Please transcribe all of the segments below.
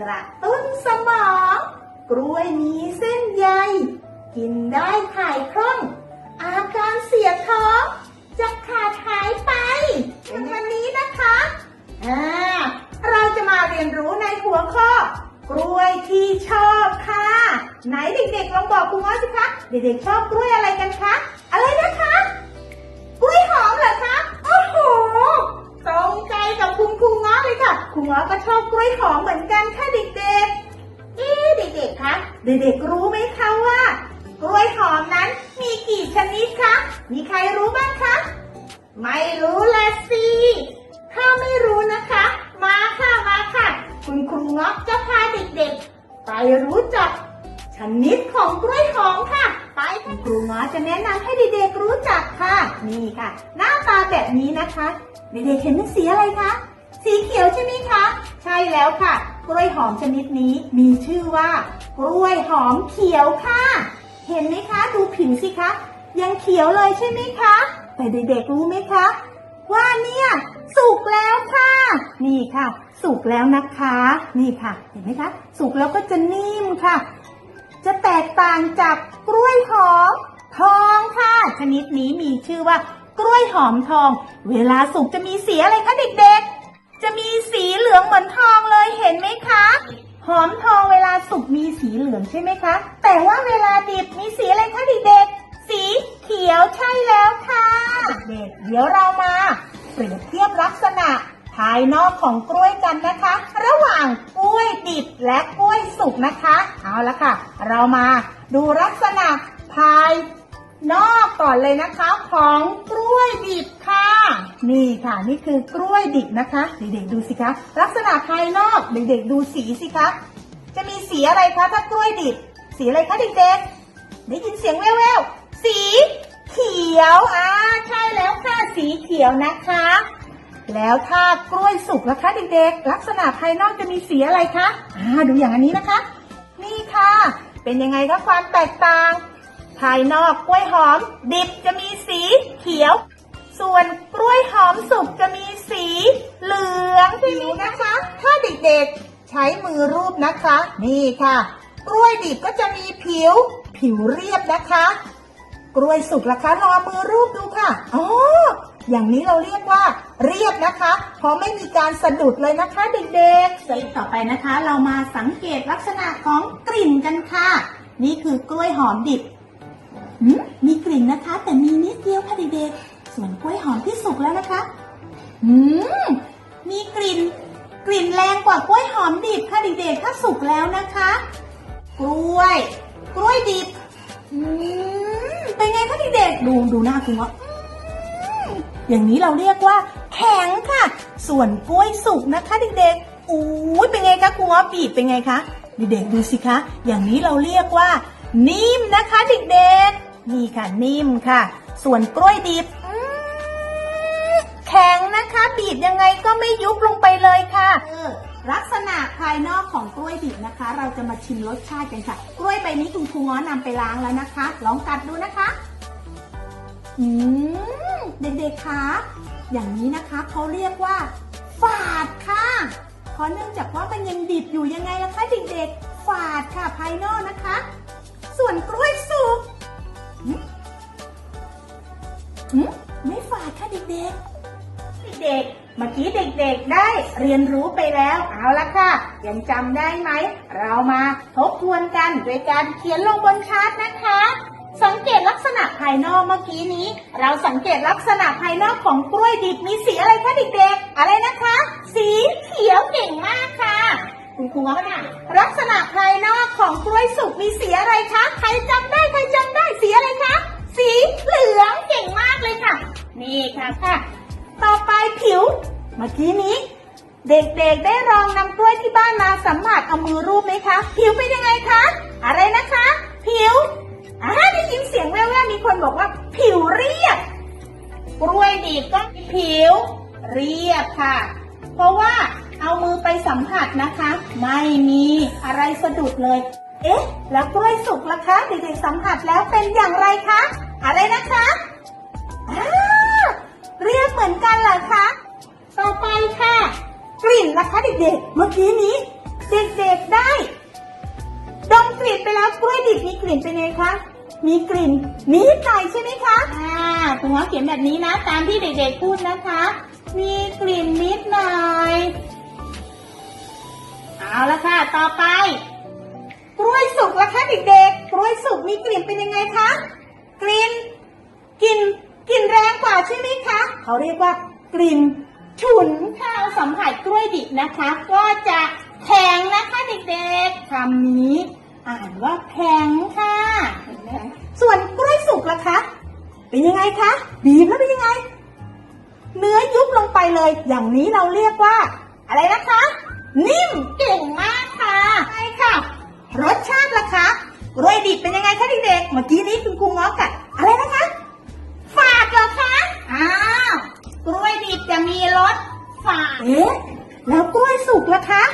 กระตุ้นสมอง กล้วยมีเส้นใย กินได้ถ่ายคล่อง อาการเสียท้องจะขาดหายไปวันนี้นะคะอ่าเราจะมาเรียนรู้ในหัวข้อ กล้วยที่ชอบค่ะ ไหนเด็กๆลองบอกครูว่าสิคะ เด็กๆชอบกล้วยอะไรกันคะ อะไรนะคะ กับคุณครูง้อเลยค่ะครูง้อก็ชอบกล้วยหอมเหมือนกันค่ะเด็กๆ เอ๊ะเด็กๆ คะ เด็กๆ รู้ไหมคะว่า กล้วยหอมนั้นมีกี่ชนิดคะ มีใครรู้บ้างคะ ไม่รู้ละสิ ถ้าไม่รู้นะคะ มาค่ะมาค่ะ คุณครูง้อจะพาเด็กๆ ไปรู้จักชนิดของกล้วยหอมค่ะ ไปคุณครูง้อจะแนะนำให้เด็กๆ รู้จักค่ะ นี่ค่ะ หน้าตาแบบนี้นะคะ เด็กๆเห็นเป็นสีอะไรคะ สีเขียวใช่ไหมคะ ใช่แล้วค่ะ กล้วยหอมชนิดนี้มีชื่อว่า กล้วยหอมเขียวค่ะ เห็นไหมคะ ดูผิวสิคะ ยังเขียวเลยใช่ไหมคะ แต่เด็กๆรู้ไหมคะ ว่าเนี่ยสุกแล้วค่ะ นี่ค่ะ สุกแล้วนะคะ นี่ค่ะ เห็นไหมคะ สุกแล้วก็จะนิ่มค่ะ จะแตกต่างจากกล้วยหอมทองค่ะ ชนิดนี้มีชื่อว่า กล้วยหอมทอง เวลาสุกจะมีสีอะไรคะเด็กๆ จะมีสีเหลืองเหมือนทองเลยเห็นไหมคะ หอมทองเวลาสุกมีสีเหลืองใช่ไหมคะ แต่ว่าเวลาดิบมีสีอะไรคะเด็กๆ สีเขียวใช่แล้วค่ะ เด็กๆเดี๋ยวเรามาเปรียบเทียบลักษณะภายนอกของกล้วยกันนะคะ ระหว่างกล้วยดิบและกล้วยสุกนะคะ เอาละค่ะ เรามาดูลักษณะภาย นอกก่อนเลยนะคะ ของกล้วยดิบค่ะ นี่ค่ะนี่คือกล้วยดิบนะคะ เด็กๆดูสิคะ ลักษณะภายนอกเด็กๆดูสีสิคะจะมีสีอะไรคะถ้ากล้วยดิบ สีอะไรคะเด็กๆได้ยินเสียงแว่วๆสีเขียวอ่าใช่แล้วค่ะสีเขียวนะคะ แล้วถ้ากล้วยสุกล่ะคะเด็กๆลักษณะภายนอกจะมีสีอะไรคะอ่าดูอย่างอันนี้นะคะ นี่ค่ะ เป็นยังไงคะความแตกต่าง ภายนอกกล้วยหอม ดิบจะมีสีเขียว ส่วนกล้วยหอมสุกจะมีสีเหลืองผิวนะคะ ถ้าเด็กๆใช้มือรูปนะคะ นี่ค่ะ กล้วยดิบก็จะมีผิว ผิวเรียบนะคะ กล้วยสุกล่ะคะลองเอามือรูปดูค่ะอ๋ออย่างนี้เราเรียกว่าเรียบนะคะ เพราะไม่มีการสะดุดเลยนะคะเด็กๆสต่อไปนะคะ เรามาสังเกตลักษณะของกลิ่นกันค่ะ นี่คือกล้วยหอมดิบ หืมมีกลิ่นนะคะ แต่มีนิดเดียวค่ะเด็กๆส่วนกล้วยหอมที่สุกแล้วนะคะหืมมีกลิ่น กลิ่นแรงกว่ากล้วยหอมดิบค่ะเด็กๆถ้าสุกแล้วนะคะ กล้วย กล้วยดิบอืมเป็นไงคะเด็กๆดูดูหน้าคุณว่าอย่างนี้เราเรียกว่า แข็งค่ะ ส่วนกล้วยสุกนะคะเด็กๆอู้ยเป็นไงคะคุณว่าบีบเป็นไงคะเด็กๆดูสิคะ อย่างนี้เราเรียกว่า นิ่มนะคะเด็กๆ นี่ค่ะนิ่มค่ะ ส่วนกล้วยดิบแข็งนะคะ บีบยังไงก็ไม่ยุบลงไปเลยค่ะออลักษณะภายนอกของกล้วยดิบนะคะ เราจะมาชิมรสชาติกันค่ะ กล้วยใบนี้คุณครูง้อนำไปล้างแล้วนะคะ ลองกัดดูนะคะ อืมเด็กๆคะอย่างนี้นะคะเขาเรียกว่า ฝาดค่ะ เพราะเนื่องจากว่ามันยังดิบอยู่ยังไงล่ะคะเด็กๆ ฝาดค่ะภายนอกนะคะ ส่วนกล้วยสุก ไม่ฝาดค่ะเด็กๆ เด็กๆ เมื่อกี้เด็กๆ ได้เรียนรู้ไปแล้ว เอาละค่ะ ยังจำได้ไหม เรามาทบทวนกันโดยการเขียนลงบนชาร์ตนะคะ สังเกตลักษณะภายนอกเมื่อกี้นี้ เราสังเกตลักษณะภายนอกของกล้วยดิบมีสีอะไรคะเด็กๆ อะไรนะคะ สีเขียวเก่งมากค่ะคุณครูว่าเนี่ยลักษณะภายนอกของกล้วยสุกมีสีอะไรคะ ใครจำได้ ใครจำได้ ค่ะค่ะ ต่อไปผิว เมื่อกี้นี้ เด็กๆได้ลองนำกล้วยที่บ้านมาสัมผัสเอามือรูปไหมคะ ผิวเป็นยังไงคะ อะไรนะคะ ผิวอ่าได้ยินเสียงแว่วๆมีคนบอกว่า ผิวเรียบ กล้วยดิบก็ผิว เรียบค่ะ เพราะว่าเอามือไปสัมผัสนะคะ ไม่มีอะไรสะดุดเลย เอ๊ะ แล้วกล้วยสุกล่ะคะ เด็กๆสัมผัสแล้วเป็นอย่างไรคะ อะไรนะคะอ่า เรียบเหมือนกันเหรอคะ ต่อไปค่ะ กลิ่นล่ะคะเด็กๆ เมื่อกี้นี้ เด็กๆได้ดมกลิ่นไปแล้วกล้วยดิบมีกลิ่นเป็นไงคะ มีกลิ่นนิดหน่อยใช่ไหมคะ อ่าคุณงง้อเขียนแบบนี้นะ ตามที่เด็กๆพูดนะคะ มีกลิ่นนิดหน่อย เอาละค่ะ ต่อไป กล้วยสุกละคะเด็กๆ กล้วยสุกมีกลิ่นเป็นยังไงคะ กลิ่น กลิ่น กลิ่นแรงกว่าใช่ไหมคะ เขาเรียกว่ากลิ่นฉุนค่ะสัมผัสกล้วยดิบนะคะ ก็จะแข็งนะคะเด็กๆคำนี้ อ่านว่าแข็งค่ะ ส่วนกล้วยสุกล่ะคะ เป็นยังไงคะบีบแล้วเป็นยังไง เนื้อยุบลงไปเลย อย่างนี้เราเรียกว่า อะไรนะคะ นิ่มเก่งมากค่ะใช่ค่ะ รสชาติล่ะคะกล้วยดิบเป็นยังไงคะเด็กๆเมื่อกี้นี้คุณครูง้อกัดอะไรนะคะ กล้วยดิบจะมีรสฝาด เอ๊ะ แล้วกล้วยสุกล่ะคะ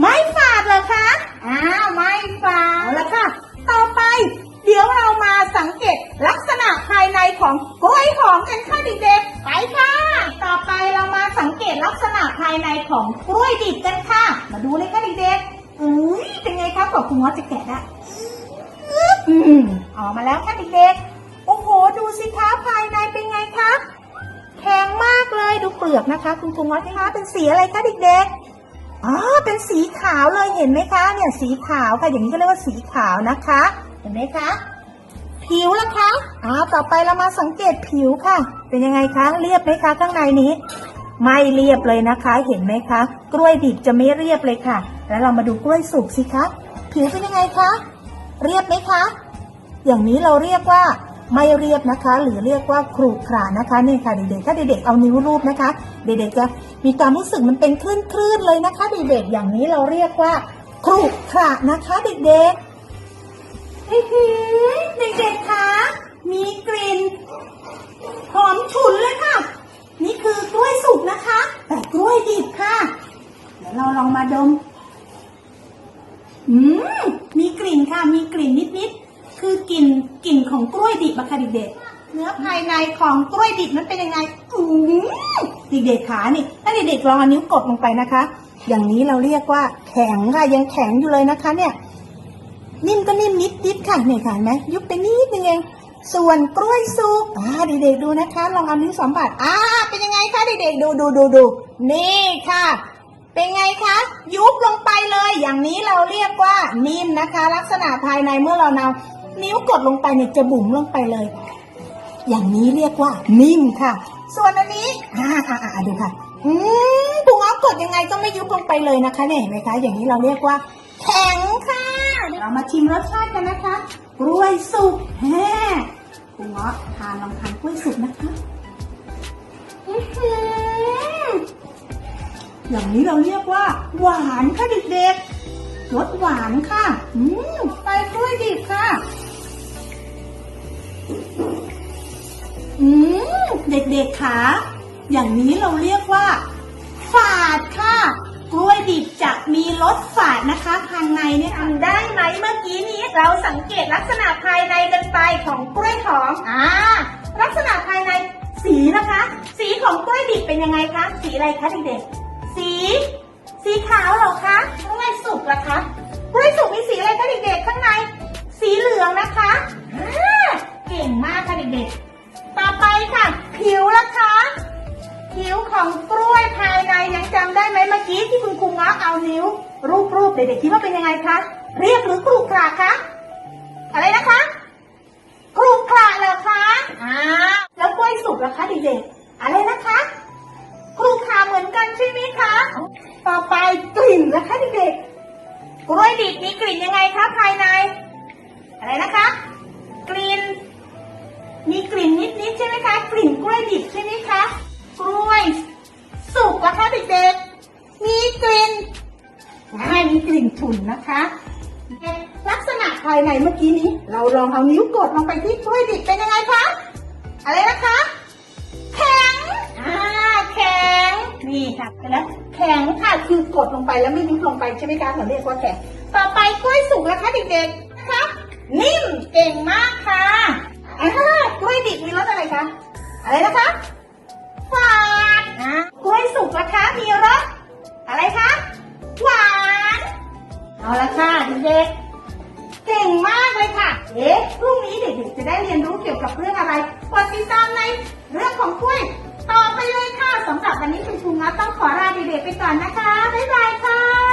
ไม่ฝาดเหรอคะ อ้าวไม่ฝาด เอาละค่ะ ต่อไป เดี๋ยวเรามาสังเกตลักษณะภายในของกล้วยหอมกันค่ะเด็กๆ ไปค่ะ ต่อไปเรามาสังเกตลักษณะภายในของกล้วยดิบกันค่ะ มาดูเลยค่ะเด็กๆอุ้ยเป็นไงคะกว่าคุณง้อจะแกะได้อืมออกมาแล้วค่ะเด็กๆโอ้โหดู สิคะภายในเป็นไงคะแข็งมากเลยดูเปลือกนะคะ คุณครูง้อยคะเป็นสีอะไรคะเด็กๆอ๋อเป็นสีขาวเลยเห็นไหมคะ เนี่ยสีขาวค่ะอย่างนี้ก็เรียกว่าสีขาวนะคะ เห็นไหมคะ ผิวล่ะคะอ้าวต่อไปเรามาสังเกตผิวค่ะ เป็นยังไงคะเรียบไหมคะข้างในนี้ ไม่เรียบเลยนะคะ เห็นไหมคะ กล้วยดิบจะไม่เรียบเลยค่ะ แล้วเรามาดูกล้วยสุกสิคะผิวเป็นยังไงคะเรียบไหมคะ อย่างนี้เราเรียกว่า ไม่เรียบนะคะ หรือเรียกว่าครุขระนะคะนี่ค่ะเด็กๆถ้าเด็กๆเอานิ้วรูปนะคะ เด็กๆจะมีความรู้สึกมันเป็นคลื่นๆเลยนะคะเด็กๆอย่างนี้เราเรียกว่าครุขระนะคะเด็กๆอื้อหือเด็กๆคะมีกลิ่นหอมฉุนเลยค่ะ นี่คือกล้วยสุกนะคะ แต่กล้วยดิบค่ะ เดี๋ยวเราลองมาดม อืม มีกลิ่นค่ะ มีกลิ่นนิดๆ คือกลิ่นกลิ่นของกล้วยดิบอะค่ะเด็กๆเนื้อภายในของกล้วยดิบนั้นเป็นยังไงอืมเด็กๆขานี่ถ้าเด็กๆลองเอานิ้วกดลงไปนะคะ อย่างนี้เราเรียกว่าแข็งค่ะยังแข็งอยู่เลยนะคะ เนี่ย นิ่มก็นิ่มนิดๆค่ะเนี่ยค่ะเห็นไหมยุบไปนิดนึงเองส่วนกล้วยสุกอ่าเด็กๆดูนะคะ ลองเอานิ้วสัมผัสอ่าเป็นยังไงคะเด็กๆดูดูดูดูนี่ค่ะ เป็นไงคะยุบลงไปเลย อย่างนี้เราเรียกว่านิ่มนะคะ ลักษณะภายในเมื่อเรานำ นิ้วกดลงไปเนี่ยจะบุ๋มลงไปเลย อย่างนี้เรียกว่านิ่มค่ะ ส่วนอันนี้อ่าอ่าอ่าดูค่ะ อืมปุงเอากดยังไงก็ไม่ยุบลงไปเลยนะคะเนี่ยเห็นไหมคะอย่างนี้เราเรียกว่า แข็งค่ะเรามาชิมรสชาติกันนะคะกล้วยสุกแฮ่ปุงเงาะทานลองทานกล้วยสุกนะคะอือหืออย่างนี้เราเรียกว่า หวานค่ะเด็กๆรสหวานค่ะ อืมไปกล้วยดิบค่ะ อืม เด็กๆคะอย่างนี้เราเรียกว่า ฝาดค่ะ กล้วยดิบจะมีรสฝาดนะคะภายในเนี่ยทำได้ไหมเมื่อกี้นี้เราสังเกตลักษณะภายในกันไปของกล้วยหอมอ่าลักษณะภายในสีนะคะ สีของกล้วยดิบเป็นยังไงคะสีอะไรคะเด็กๆสี สีขาวเหรอคะกล้วยสุกล่ะคะกล้วยสุกมีสีอะไรคะเด็กๆข้างใน สีเหลืองนะคะเก่งมากค่ะเด็กๆ ต่อไปค่ะ ผิวล่ะคะ ผิวของกล้วยภายในยังจำได้ไหมเมื่อกี้ที่คุณครูง้อเอานิ้วรูปรูปๆเด็กๆคิดว่าเป็นยังไงคะเรียบหรือครุขระคะอะไรนะคะครุขระเหรอคะอ่าแล้วกล้วยสุกล่ะคะเด็กๆอะไรนะคะครูขาเหมือนกันใช่ไหมคะ ต่อไปกลิ่นนะคะเด็กๆกล้วยดิบมีกลิ่นยังไงคะภายใน อะไรนะคะ กลิ่น มีกลิ่นนิดๆใช่ไหมคะ กลิ่นกล้วยดิบใช่ไหมคะ กล้วย สุกนะคะเด็กๆ มีกลิ่นอ่ามีกลิ่นฉุนนะคะ ลักษณะภายในเมื่อกี้นี้ เราลองเอานิ้วกดลงไปที่กล้วยดิบเป็นยังไงคะ อะไรนะคะ แข็ง อ่า แข็ง นี่ค่ะเห็นไหมแข็งค่ะ คือกดลงไปแล้วไม่ยุบลงไปใช่ไหมคะเราเรียกว่าแข็ง ต่อไปกล้วยสุกแล้วคะเด็กๆนะคะ นิ่ม เก่งมากค่ะ อ่ากล้วยดิบมีรสอะไรคะ อะไรนะคะฝาดอ่ากล้วยสุกนะคะมีรสอะไรคะ หวาน เอาละค่ะเด็กๆเก่งมากเลยค่ะ เอ๊ะพรุ่งนี้เด็กๆจะได้เรียนรู้เกี่ยวกับเรื่องอะไรกดติดตามในเรื่องของกล้วยต่อไปเลยค่ะสำหรับวันนี้คุณครูงัดต้องขอลาเด็กๆไปก่อนนะคะ บ๊ายบายค่ะ